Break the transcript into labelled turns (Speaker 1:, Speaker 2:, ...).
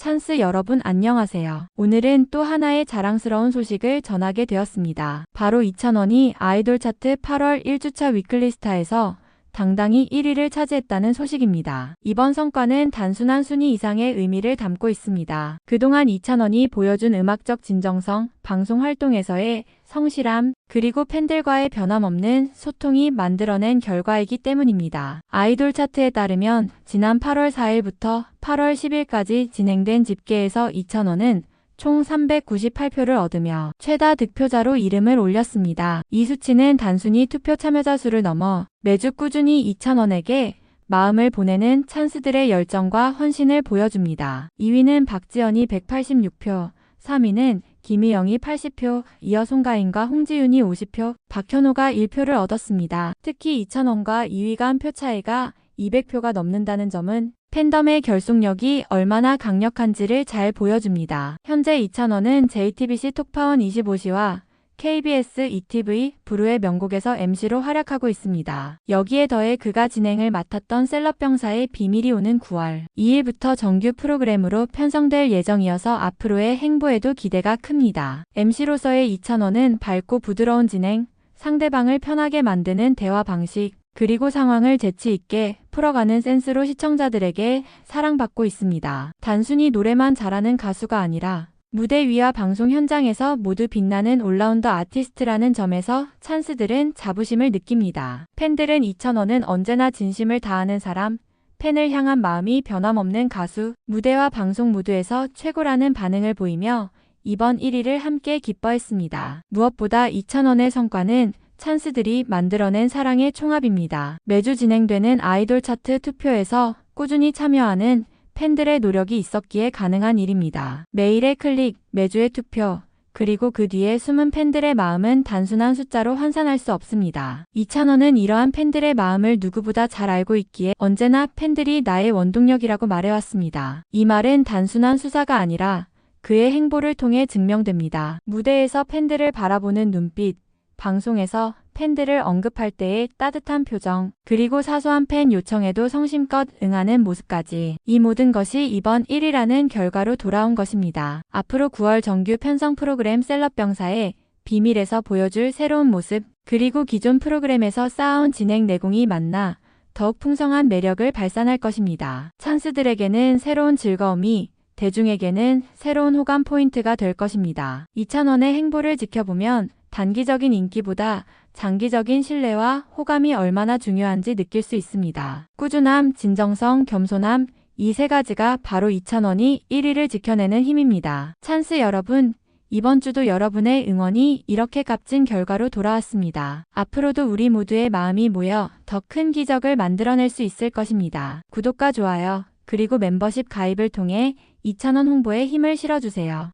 Speaker 1: 찬스 여러분 안녕하세요. 오늘은 또 하나의 자랑스러운 소식을 전하게 되었습니다. 바로 2,000원이 아이돌 차트 8월 1주차 위클리 스타에서 당당히 1위를 차지했다는 소식입니다. 이번 성과는 단순한 순위 이상의 의미를 담고 있습니다. 그동안 2,000원이 보여준 음악적 진정성, 방송 활동에서의 성실함, 그리고 팬들과의 변함없는 소통이 만들어낸 결과이기 때문입니다. 아이돌 차트에 따르면 지난 8월 4일부터 8월 10일까지 진행된 집계에서 2,000원은 총 398표를 얻으며 최다 득표자로 이름을 올렸습니다. 이 수치는 단순히 투표 참여자 수를 넘어 매주 꾸준히 2,000원에게 마음을 보내는 찬스들의 열정과 헌신을 보여줍니다. 2위는 박지연이 186표, 3위는 김희영이 80표, 이어 송가인과 홍지윤이 50표, 박현호가 1표를 얻었습니다. 특히 2,000원과 2위가 한표 차이가 200표가 넘는다는 점은 팬덤의 결속력이 얼마나 강력한지를 잘 보여줍니다. 현재 2,000원은 JTBC 톡파원 25시와 KBS ETV 부르의 명곡에서 MC로 활약하고 있습니다. 여기에 더해 그가 진행을 맡았던 셀럽병사의 비밀이 오는 9월 2일부터 정규 프로그램으로 편성될 예정이어서 앞으로의 행보에도 기대가 큽니다. MC로서의 2,000원은 밝고 부드러운 진행, 상대방을 편하게 만드는 대화 방식, 그리고 상황을 재치 있게 풀어가는 센스로 시청자들에게 사랑받고 있습니다. 단순히 노래만 잘하는 가수가 아니라 무대 위와 방송 현장에서 모두 빛나는 올라운더 아티스트라는 점에서 찬스들은 자부심을 느낍니다. 팬들은 2,000원은 언제나 진심을 다하는 사람, 팬을 향한 마음이 변함없는 가수, 무대와 방송 모두에서 최고라는 반응을 보이며 이번 1위를 함께 기뻐했습니다. 무엇보다 2,000원의 성과는 찬스들이 만들어낸 사랑의 총합입니다. 매주 진행되는 아이돌 차트 투표에서 꾸준히 참여하는 팬들의 노력이 있었기에 가능한 일입니다. 매일의 클릭, 매주의 투표, 그리고 그 뒤에 숨은 팬들의 마음은 단순한 숫자로 환산할 수 없습니다. 이찬원은 이러한 팬들의 마음을 누구보다 잘 알고 있기에 언제나 팬들이 나의 원동력이라고 말해왔습니다. 이 말은 단순한 수사가 아니라 그의 행보를 통해 증명됩니다. 무대에서 팬들을 바라보는 눈빛, 방송에서 팬들을 언급할 때의 따뜻한 표정, 그리고 사소한 팬 요청에도 성심껏 응하는 모습까지 이 모든 것이 이번 1위라는 결과로 돌아온 것입니다. 앞으로 9월 정규 편성 프로그램 셀럽병사의 비밀에서 보여줄 새로운 모습, 그리고 기존 프로그램에서 쌓아온 진행 내공이 만나 더욱 풍성한 매력을 발산할 것입니다. 찬스들에게는 새로운 즐거움이 대중에게는 새로운 호감 포인트가 될 것입니다. 2,000원의 행보를 지켜보면 단기적인 인기보다 장기적인 신뢰와 호감이 얼마나 중요한지 느낄 수 있습니다. 꾸준함, 진정성, 겸손함, 이 세 가지가 바로 2,000원이 1위를 지켜내는 힘입니다. 찬스 여러분, 이번 주도 여러분의 응원이 이렇게 값진 결과로 돌아왔습니다. 앞으로도 우리 모두의 마음이 모여 더 큰 기적을 만들어낼 수 있을 것입니다. 구독과 좋아요, 그리고 멤버십 가입을 통해 2,000원 홍보에 힘을 실어주세요.